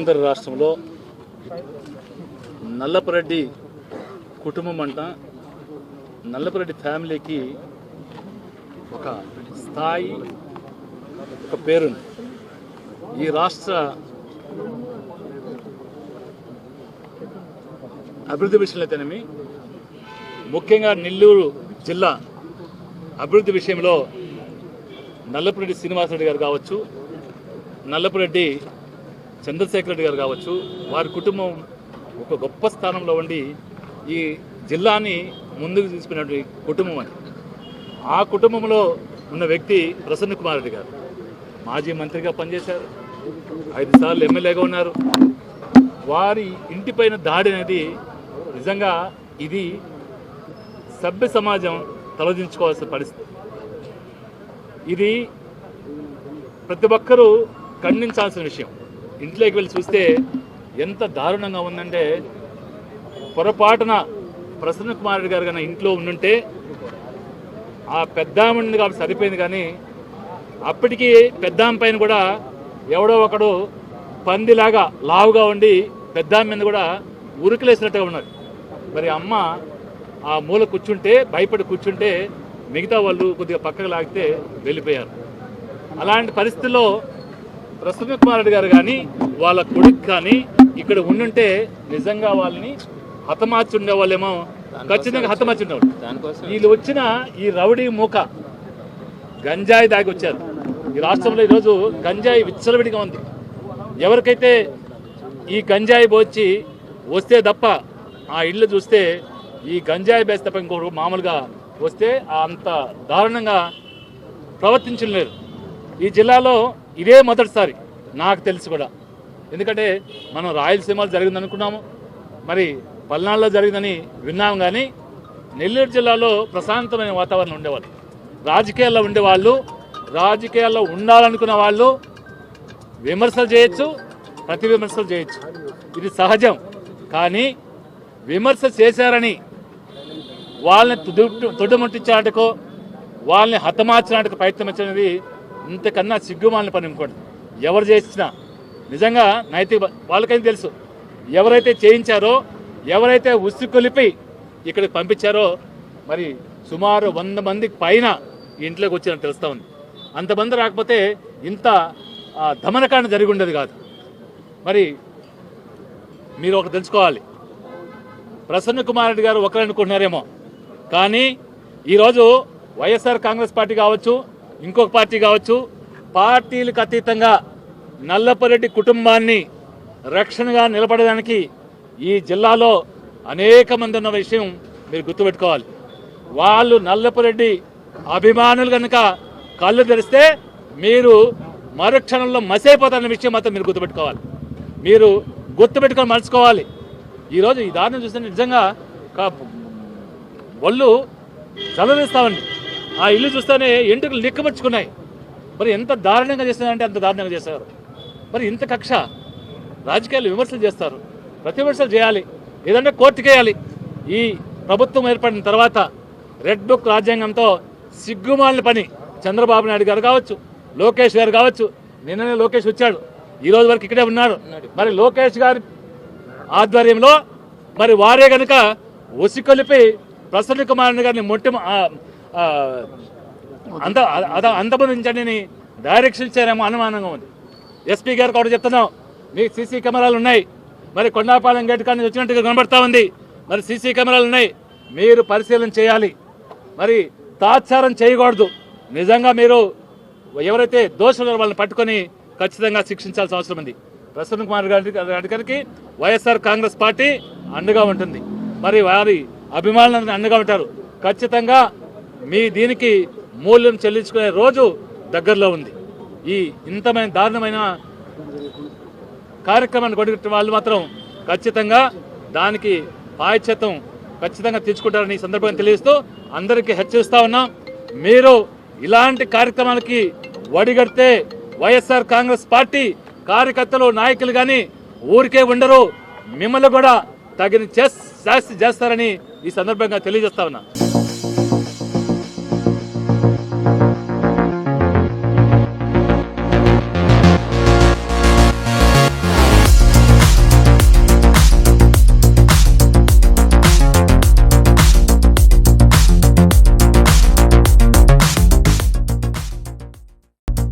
ఆంధ్ర రాష్ట్రంలో నల్లపరెడ్డి కుటుంబం అంట. నల్లపరెడ్డి ఫ్యామిలీకి ఒక స్థాయి ఒక పేరుంది ఈ రాష్ట్ర అభివృద్ధి విషయంలో అయితేనేమి? ముఖ్యంగా నెల్లూరు జిల్లా అభివృద్ధి విషయంలో నల్లపురెడ్డి శ్రీనివాసరెడ్డి గారు కావచ్చు నల్లపురెడ్డి చంద్రశేఖర్ రెడ్డి గారు కావచ్చు వారి కుటుంబం ఒక గొప్ప స్థానంలో ఉండి ఈ జిల్లాని ముందుకు తీసుకున్నటువంటి కుటుంబం అని ఆ కుటుంబంలో ఉన్న వ్యక్తి ప్రసన్న కుమార్ రెడ్డి గారు. మాజీ మంత్రిగా పనిచేశారు. ఐదు సార్లు ఎమ్మెల్యేగా ఉన్నారు. వారి ఇంటిపైన దాడి అనేది నిజంగా ఇది సభ్య సమాజం తలదించుకోవాల్సిన పరిస్థితి. ఇది ప్రతి ఒక్కరూ ఖండించాల్సిన విషయం. ఇంట్లోకి వెళ్ళి చూస్తే ఎంత దారుణంగా ఉందంటే పొరపాటున ప్రసన్న కుమార్ రెడ్డి గారు కన్నా ఇంట్లో ఉండుంటే ఆ పెద్దామని కాబట్టి సరిపోయింది కానీ అప్పటికి పెద్దాం పైన కూడా ఎవడో ఒకడు పందిలాగా లావుగా ఉండి పెద్దాం మీద కూడా ఉరుకులేసినట్టుగా ఉన్నారు. మరి అమ్మ ఆ మూల కూర్చుంటే భయపడి కూర్చుంటే మిగతా వాళ్ళు కొద్దిగా పక్కకు లాగితే వెళ్ళిపోయారు. అలాంటి పరిస్థితుల్లో ప్రసన్న కుమార్ రెడ్డి గారు కానీ వాళ్ళ కొడుకు కానీ ఇక్కడ ఉండుంటే నిజంగా వాళ్ళని హతమార్చి ఉండేవాళ్ళేమో. ఖచ్చితంగా హతమార్చి ఉండేవాళ్ళు. దానికోసం వీళ్ళు వచ్చిన ఈ రౌడీ మూక గంజాయి దాగి వచ్చారు. ఈ రాష్ట్రంలో ఈరోజు గంజాయి విచ్చలవిడిగా ఉంది. ఎవరికైతే ఈ గంజాయి పోచి వస్తే తప్ప ఆ ఇల్లు చూస్తే ఈ గంజాయి బేస్ తప్ప ఇంకొకరు మామూలుగా వస్తే అంత దారుణంగా ప్రవర్తించలేరు. ఈ జిల్లాలో ఇదే మొదటిసారి నాకు తెలిసి కూడా. ఎందుకంటే మనం రాయలసీమలో జరిగింది అనుకున్నాము మరి పల్నాడులో జరిగిందని విన్నాం కానీ నెల్లూరు జిల్లాలో ప్రశాంతమైన వాతావరణం ఉండేవాళ్ళు. రాజకీయాల్లో ఉండేవాళ్ళు రాజకీయాల్లో ఉండాలనుకున్న వాళ్ళు విమర్శలు చేయొచ్చు ప్రతి విమర్శలు చేయొచ్చు. ఇది సహజం. కానీ విమర్శ చేశారని వాళ్ళని తుడు తుడుముట్టించాటకో వాళ్ళని హతమార్చడానికి వచ్చినది ఇంతకన్నా సిగ్గుమాలిన పని ఇంకోటి. ఎవరు చేసినా నిజంగా నైతిక వాళ్ళకైతే తెలుసు. ఎవరైతే చేయించారో ఎవరైతే ఉసి కొలిపి ఇక్కడికి పంపించారో మరి సుమారు వంద మందికి పైన ఈ ఇంట్లోకి వచ్చినట్టు తెలుస్తూ ఉంది. అంతమంది రాకపోతే ఇంత దమనకాండ జరిగి ఉండేది కాదు. మరి మీరు ఒకటి తెలుసుకోవాలి. ప్రసన్న కుమార్ రెడ్డి గారు ఒకరు అనుకుంటున్నారేమో. కానీ ఈరోజు వైఎస్ఆర్ కాంగ్రెస్ పార్టీ కావచ్చు ఇంకొక పార్టీ కావచ్చు. పార్టీలకు అతీతంగా నల్లపరెడ్డి కుటుంబాన్ని రక్షణగా నిలబడడానికి ఈ జిల్లాలో అనేక మంది ఉన్న విషయం మీరు గుర్తుపెట్టుకోవాలి. వాళ్ళు నల్లపరెడ్డి అభిమానులు కనుక కళ్ళు తెరిస్తే మీరు మరుక్షణంలో మసైపోతారన్న విషయం మాత్రం మీరు గుర్తుపెట్టుకోవాలి. మీరు గుర్తుపెట్టుకొని మలుచుకోవాలి. ఈరోజు ఈ దారుణం చూస్తే నిజంగా ఒళ్ళు చలవిస్తామండి ఆ ఇల్లు చూస్తేనే ఎంటుకలు నిక్కబరుచుకున్నాయి. మరి ఎంత దారుణంగా చేస్తున్నారంటే అంత దారుణంగా చేస్తారు. మరి ఇంత కక్ష. రాజకీయాలు విమర్శలు చేస్తారు. ప్రతి విమర్శలు చేయాలి. ఏదంటే కోర్టుకేయాలి. ఈ ప్రభుత్వం ఏర్పడిన తర్వాత రెడ్ బుక్ రాజ్యాంగంతో సిగ్గుమాలిన పని చంద్రబాబు నాయుడు గారు కావచ్చు లోకేష్ గారు కావచ్చు. నిన్ననే లోకేష్ వచ్చాడు. ఈ రోజు వరకు ఇక్కడే ఉన్నాడు. మరి లోకేష్ గారి ఆధ్వర్యంలో మరి వారే గనుక ఒసికొలిపి ప్రసన్న కుమార్ గారిని మొట్టి అంత అద అంతమందించండి డైరెక్షన్ ఇచ్చారేమో అనుమానంగా ఉంది. ఎస్పీ గారు కూడా చెప్తున్నాం మీకు సీసీ కెమెరాలు ఉన్నాయి. మరి కొండాపాలెం గేట్ కానీ వచ్చినట్టుగా కనబడతా ఉంది. మరి సీసీ కెమెరాలు ఉన్నాయి. మీరు పరిశీలన చేయాలి. మరి తాత్సారం చేయకూడదు. నిజంగా మీరు ఎవరైతే దోషులు వాళ్ళని పట్టుకొని ఖచ్చితంగా శిక్షించాల్సిన అవసరం ఉంది. ప్రసన్న కుమార్ గారి గారి గారికి వైఎస్ఆర్ కాంగ్రెస్ పార్టీ అండగా ఉంటుంది. మరి వారి అభిమానులందరూ అండగా ఉంటారు. ఖచ్చితంగా మీ దీనికి మూల్యం చెల్లించుకునే రోజు దగ్గరలో ఉంది. ఈ ఇంతమైన దారుణమైన కార్యక్రమాన్ని కొడుకున్న వాళ్ళు మాత్రం ఖచ్చితంగా దానికి పాయశ్చిత్తం ఖచ్చితంగా తెచ్చుకుంటారని ఈ సందర్భంగా తెలియజేస్తూ అందరికీ హెచ్చరిస్తా ఉన్నాం. మీరు ఇలాంటి కార్యక్రమాలకి వడిగడితే వైఎస్ఆర్ కాంగ్రెస్ పార్టీ కార్యకర్తలు నాయకులు కానీ ఊరికే ఉండరు. మిమ్మల్ని కూడా తగిన చేస్తారని ఈ సందర్భంగా తెలియజేస్తా ఉన్నా.